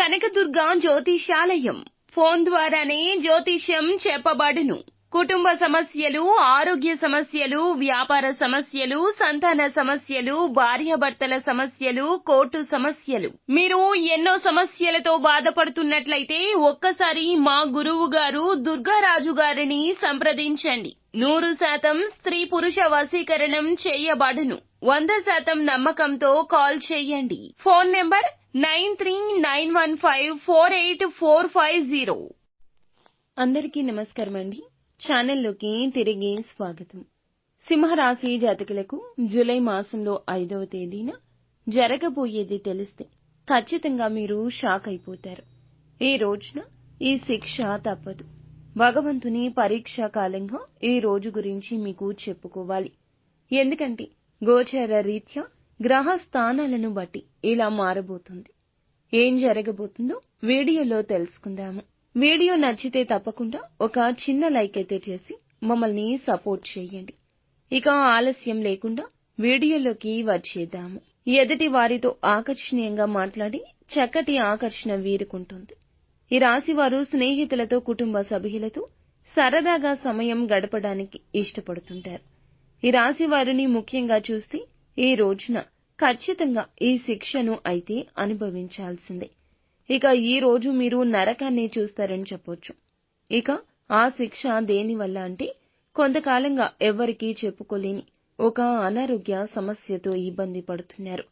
Kanakadurga జ్యోతిషాలయం. Phone ద్వారానే జ్యోతిష్యం చెప్పబడును. కుటుంబ సమస్యలు ఆరోగ్య సమస్యలు వ్యాపార సమస్యలు సంతాన సమస్యలు భార్యాభర్తల సమస్యలు కోర్టు సమస్యలు. మీరు ఎన్నో సమస్యలతో బాధపడుతున్నట్లయితే ఒక్కసారి మా గురువు గారు దుర్గారాజు గారిని సంప్రదించండి. నూరు శాతం స్త్రీ పురుష వశీకరణం చేయబడును. వంద శాతం నమ్మకంతో కాల్ చేయండి. Phone number nine three nine one five four eight four five zero. అందరికీ నమస్కారం అండి. ఛానల్లోకి తిరిగి స్వాగతం. సింహరాశి జాతకులకు జూలై మాసంలో ఐదవ తేదీన జరగబోయేది తెలిస్తే ఖచ్చితంగా మీరు షాక్ అయిపోతారు. ఈ రోజున ఈ శిక్ష తప్పదు. భగవంతుని పరీక్షా కాలంగా ఈ రోజు గురించి మీకు చెప్పుకోవాలి. ఎందుకంటే గోచర రీత్యా గ్రహ స్థానాలను బట్టి ఇలా మారబోతుంది. ఏం జరగబోతుందో వీడియోలో తెలుసుకుందాము. వీడియో నచ్చితే తప్పకుండా ఒక చిన్న లైక్ అయితే చేసి మమ్మల్ని సపోర్ట్ చేయండి. ఇక ఆలస్యం లేకుండా వీడియోలోకి వచ్చేద్దాము. ఎదుటి వారితో ఆకర్షణీయంగా మాట్లాడి చక్కటి ఆకర్షణ వీరుకుంటుంది. ఈ రాశివారు స్నేహితులతో కుటుంబ సభ్యులతో సరదాగా సమయం గడపడానికి ఇష్టపడుతుంటారు. ఈ రాశి వారిని ముఖ్యంగా చూస్తే ఈ రోజున ఖచ్చితంగా ఈ శిక్షను అయితే అనుభవించాల్సిందే. ఇక ఈ రోజు మీరు నరకాన్ని చూస్తారని చెప్పొచ్చు. ఇక ఆ శిక్ష దేనివల్ల అంటే కొంతకాలంగా ఎవ్వరికీ చెప్పుకోలేని ఒక అనారోగ్య సమస్యతో ఇబ్బంది పడుతున్నారు.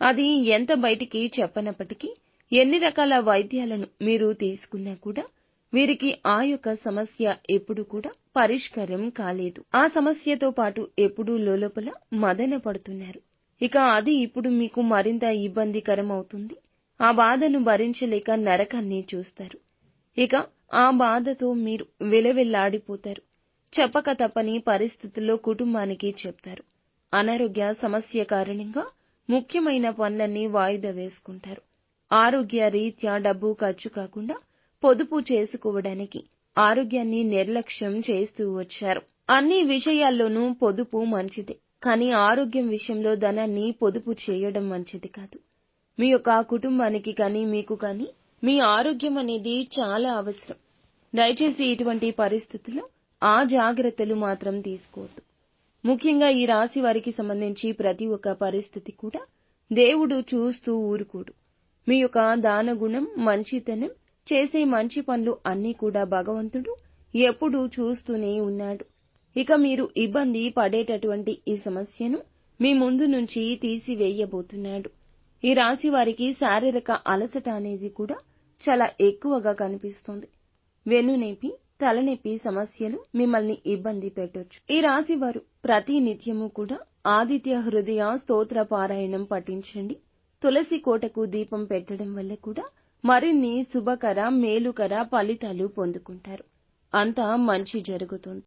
అది ఎంత బయటికి చెప్పనప్పటికీ ఎన్ని రకాల వైద్యాలను మీరు తీసుకున్నా కూడా వీరికి ఆ యొక్క సమస్య ఎప్పుడు కూడా పరిష్కారం కాలేదు. ఆ సమస్యతో పాటు ఎప్పుడూ లోలోపల మదన పడుతున్నారు. ఇక అది ఇప్పుడు మీకు మరింత ఇబ్బందికరం అవుతుంది. ఆ బాధను భరించలేక నరకాన్ని చూస్తారు. ఇక ఆ బాధతో మీరు విలవిల్లాడిపోతారు. చెప్పక తప్పని పరిస్థితుల్లో కుటుంబానికి చెప్తారు. అనారోగ్య సమస్య కారణంగా ముఖ్యమైన పనులన్నీ వాయిదా వేసుకుంటారు. ఆరోగ్య రీత్యా డబ్బు ఖర్చు కాకుండా పొదుపు చేసుకోవడానికి ఆరోగ్యాన్ని నిర్లక్ష్యం చేస్తూ వచ్చారు. అన్ని విషయాల్లోనూ పొదుపు మంచిదే కానీ ఆరోగ్యం విషయంలో ధనాన్ని పొదుపు చేయడం మంచిది కాదు. మీ యొక్క కుటుంబానికి కానీ మీకు కానీ మీ ఆరోగ్యం అనేది చాలా అవసరం. దయచేసి ఇటువంటి పరిస్థితుల్లో ఆ జాగ్రత్తలు మాత్రం తీసుకోవద్దు. ముఖ్యంగా ఈ రాశి వారికి సంబంధించి ప్రతి ఒక్క పరిస్థితి కూడా దేవుడు చూస్తూ ఊరుకోడు. మీ యొక్క దానగుణం మంచితనం చేసే మంచి పనులు అన్నీ కూడా భగవంతుడు ఎప్పుడూ చూస్తూనే ఉన్నాడు. ఇక మీరు ఇబ్బంది పడేటటువంటి ఈ సమస్యను మీ ముందు నుంచి తీసివేయబోతున్నాడు. ఈ రాశి వారికి శారీరక అలసట అనేది కూడా చాలా ఎక్కువగా కనిపిస్తుంది. వెన్నునొప్పి తలనొప్పి సమస్యలు మిమ్మల్ని ఇబ్బంది పెట్టొచ్చు. ఈ రాశి వారు ప్రతి నిత్యము కూడా ఆదిత్య హృదయ స్తోత్ర పారాయణం పఠించండి. తులసి కోటకు దీపం పెట్టడం వల్ల కూడా మరిన్ని శుభకర మేలుకర ఫలితాలు పొందుకుంటారు. అంతా మంచి జరుగుతుంది.